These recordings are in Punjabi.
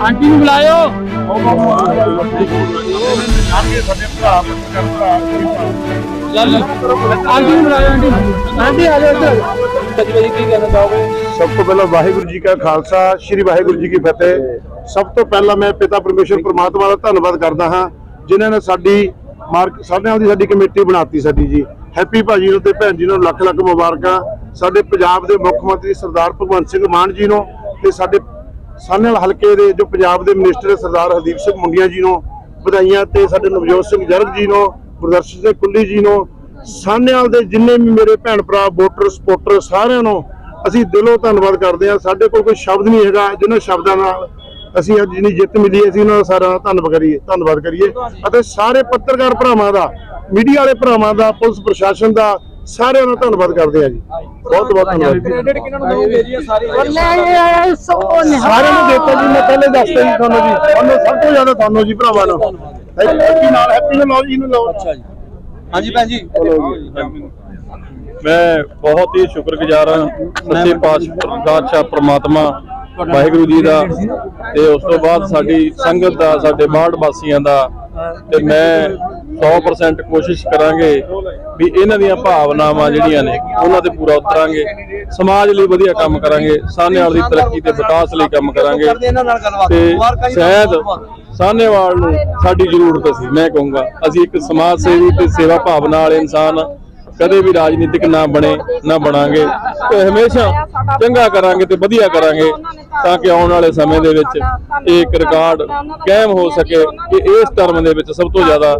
ਆਂਟੀ ਨੂੰ ਬੁਲਾਇਓ। ਚੱਲ। ਆਂਟੀ ਨੂੰ ਬੁਲਾਇਓ, ਆਂਟੀ। ਆਂਟੀ, ਆ ਜਾਓ ਇੱਧਰ। ਕਦੀ ਕਦੀ ਕੀ ਕਹਿਣਾ ਚਾਹੋਗੇ? ਸਭ ਤੋਂ ਪਹਿਲਾਂ ਵਾਹਿਗੁਰੂ ਜੀ ਕਾ ਖਾਲਸਾ, ਸ੍ਰੀ ਵਾਹਿਗੁਰੂ ਜੀ ਕੀ ਫਤਿਹ। ਸਭ ਤੋਂ ਪਹਿਲਾਂ ਮੈਂ ਪਿਤਾ ਪਰਮੇਸ਼ਰ ਪ੍ਰਮਾਤਮਾ ਦਾ ਧੰਨਵਾਦ ਕਰਦਾ ਹਾਂ, ਜਿਨ੍ਹਾਂ ਨੇ ਸਾਡੀ ਮਾਰਕ ਸਾਡੇ ਨਾਲ ਦੀ ਸਾਡੀ ਕਮੇਟੀ ਬਣਾਤੀ ਸਾਡੀ ਜੀ। ਹੈਪੀ ਭਾਜੀ ਨੂੰ ਤੇ ਭੈਣ ਜੀ ਨੂੰ ਲੱਖ ਲੱਖ ਮੁਬਾਰਕਾਂ। ਸਾਡੇ ਪੰਜਾਬ ਦੇ ਮੁੱਖ ਮੰਤਰੀ ਸਰਦਾਰ ਭਗਵੰਤ ਸਿੰਘ ਮਾਨ ਜੀ ਨੂੰ ਤੇ ਸਾਡੇ ਸਾਨੇਵਾਲ ਹਲਕੇ ਦੇ ਜੋ ਪੰਜਾਬ ਦੇ ਮਿਨਿਸਟਰ ਸਰਦਾਰ ਹਰਦੀਪ ਸਿੰਘ ਮੁੰਡੀਆਂ ਜੀ ਨੂੰ ਵਧਾਈਆਂ ਤੇ ਸਾਡੇ ਨਵਜੋਤ ਸਿੰਘ ਜਰਗ ਜੀ ਨੂੰ, ਗੁਰਦਰਸ਼ਨ ਸਿੰਘ ਕੁੱਲੀ ਜੀ ਨੂੰ ਸਾਨੇਵਾਲ ਦੇ ਜਿੰਨੇ ਵੀ ਮੇਰੇ ਭੈਣ ਭਰਾ ਵੋਟਰ ਸਪੋਰਟਰ ਸਾਰਿਆਂ ਨੂੰ ਅਸੀਂ ਦਿਲੋਂ ਧੰਨਵਾਦ ਕਰਦੇ ਹਾਂ। ਸਾਡੇ ਕੋਲ ਕੋਈ ਸ਼ਬਦ ਨਹੀਂ ਹੈਗਾ ਜਿਨ੍ਹਾਂ ਸ਼ਬਦਾਂ ਨਾਲ ਅਸੀਂ ਅੱਜ ਜਿੰਨੀ ਜਿੱਤ ਮਿਲੀ ਅਸੀਂ ਉਹਨਾਂ ਦਾ ਸਾਰਾ ਧੰਨਵਾਦ ਕਰੀਏ ਧੰਨਵਾਦ ਕਰੀਏ। ਅਤੇ ਸਾਰੇ ਪੱਤਰਕਾਰ ਭਰਾਵਾਂ ਦਾ ਮੀਡੀਆ ਵਾਲੇ ਭਰਾਵਾਂ ਦਾ, ਪੁਲਿਸ ਪ੍ਰਸ਼ਾਸਨ ਦਾ ਸਾਰਿਆਂ ਦਾ ਧੰਨਵਾਦ ਕਰਦੇ ਹਾਂ ਜੀ। ਬਹੁਤ ਬਹੁਤ ਧੰਨਵਾਦ। ਕ੍ਰੈਡਿਟ ਕਿਹਨਾਂ ਨੂੰ ਦੋਗੇ ਜੀ ਸਾਰੇ ਸਾਰਿਆਂ ਨੂੰ। ਦੇਖੋ ਜੀ ਮੈਂ ਪਹਿਲੇ ਦੱਸਤਾ ਜੀ ਤੁਹਾਨੂੰ ਜੀ। ਤੁਹਾਨੂੰ ਸਭ ਤੋਂ ਜ਼ਿਆਦਾ ਤੁਹਾਨੂੰ ਜੀ ਭਰਾਵਾਂ ਨੂੰ। ਹੈਪੀ ਨਾਲ ਹੈਪੀ ਨੂੰ ਲਾਓ ਜੀ ਨੂੰ ਲਾਓ। ਅੱਛਾ ਜੀ। ਹਾਂਜੀ ਭੈਣ ਜੀ। ਮੈਂ ਬਹੁਤ ਹੀ ਸ਼ੁਕਰਗੁਜ਼ਾਰ ਹਾਂ ਸੱਚੇ ਪਾਤਸ਼ਾਹ ਪ੍ਰਮਾਤਮਾ ਵਾਹਿਗੁਰੂ ਜੀ ਦਾ ਤੇ ਉਸ ਤੋਂ ਬਾਅਦ ਸਾਡੀ ਸੰਗਤ ਦਾ ਸਾਡੇ ਬਾੜ ਵਾਸੀਆਂ ਦਾ ਤੇ ਮੈਂ 100% ਕੋਸ਼ਿਸ਼ ਕਰਾਂਗੇ ਵੀ ਇਹਨਾਂ ਦੀਆਂ ਭਾਵਨਾਵਾਂ ਜਿਹੜੀਆਂ ਨੇ, ਉਹਨਾਂ ਤੇ ਪੂਰਾ ਉਤਰਾਂਗੇ ਸਮਾਜ ਲਈ ਵਧੀਆ ਕੰਮ ਕਰਾਂਗੇ ਸਾਹਨੇਵਾਲ ਦੀ ਤਰੱਕੀ ਤੇ ਵਿਕਾਸ ਲਈ ਕੰਮ ਕਰਾਂਗੇ ਤੇ ਸ਼ਾਇਦ ਤੁਹਾਨੂੰ। ਸਾਹਨੇਵਾਲ ਨੂੰ ਸਾਡੀ ਜ਼ਰੂਰਤ ਸੀ, ਮੈਂ ਕਹੂੰਗਾ, ਅਸੀਂ ਇੱਕ ਸਮਾਜ ਸੇਵੀ ਤੇ ਸੇਵਾ ਭਾਵਨਾ ਵਾਲੇ ਇਨਸਾਨ ਕਦੇ ਵੀ ਰਾਜਨੀਤਿਕ ਨਾ ਬਣੇ ਨਾ ਬਣਾਂਗੇ। ਤੇ ਹਮੇਸ਼ਾ ਚੰਗਾ ਕਰਾਂਗੇ ਤੇ ਵਧੀਆ ਕਰਾਂਗੇ ਤਾਂ ਕਿ ਆਉਣ ਵਾਲੇ ਸਮੇਂ ਦੇ ਵਿੱਚ ਇਹ ਇੱਕ ਰਿਕਾਰਡ ਕਾਇਮ ਹੋ ਸਕੇ ਕਿ ਇਸ ਧਰਮ ਦੇ ਵਿੱਚ ਸਭ ਤੋਂ ਜ਼ਿਆਦਾ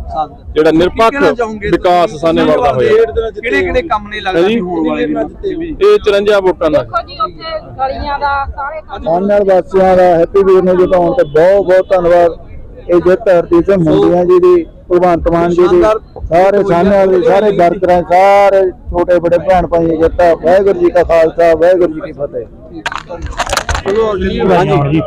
ਜਿਹੜਾ ਨਿਰਪੱਖ ਵਿਕਾਸ ਸਾਹਨੇਵਾਲ ਦਾ ਹੋਇਆ। ਕਿਹੜੇ ਕਿਹੜੇ ਕੰਮ ਨੇ ਲੱਗਦਾ ਹੋਣ ਵਾਲੇ ਇਹ 54 ਵੋਟਾਂ ਦਾ। ਦੇਖੋ ਜੀ ਉੱਥੇ ਗਲੀਆਂ ਦਾ ਸਾਰੇ ਕੰਮ ਸਾਨੇਵਾਲ ਵਾਸੀਆਂ ਦਾ ਹੈਪੀ ਵੀਰ ਨੂੰ ਜਿਤਾਉਣ ਤੇ ਬਹੁਤ ਬਹੁਤ ਧੰਨਵਾਦ। ਇਹ ਜਿੱਤ ਹਰਦੀਪ ਸਿੰਘ ਮੁੰਡੀਆਂ ਜੀ ਦੀ ਭਗਵੰਤ ਮਾਨ ਜੀ ਦੀ। ਸਾਰੇ ਸਾਹਮਣੇ ਦੇ ਸਾਰੇ ਵਰਕਰਾਂ ਸਾਰੇ ਛੋਟੇ ਬੜੇ ਭੈਣ ਭਾਈ ਜਿੱਤਾ ਵਾਹਿਗੁਰੂ ਜੀ ਕਾ ਖਾਲਸਾ ਵਾਹਿਗੁਰੂ ਜੀ ਕੀ ਫਤਿਹ। ਚਲੋ ਜੀ।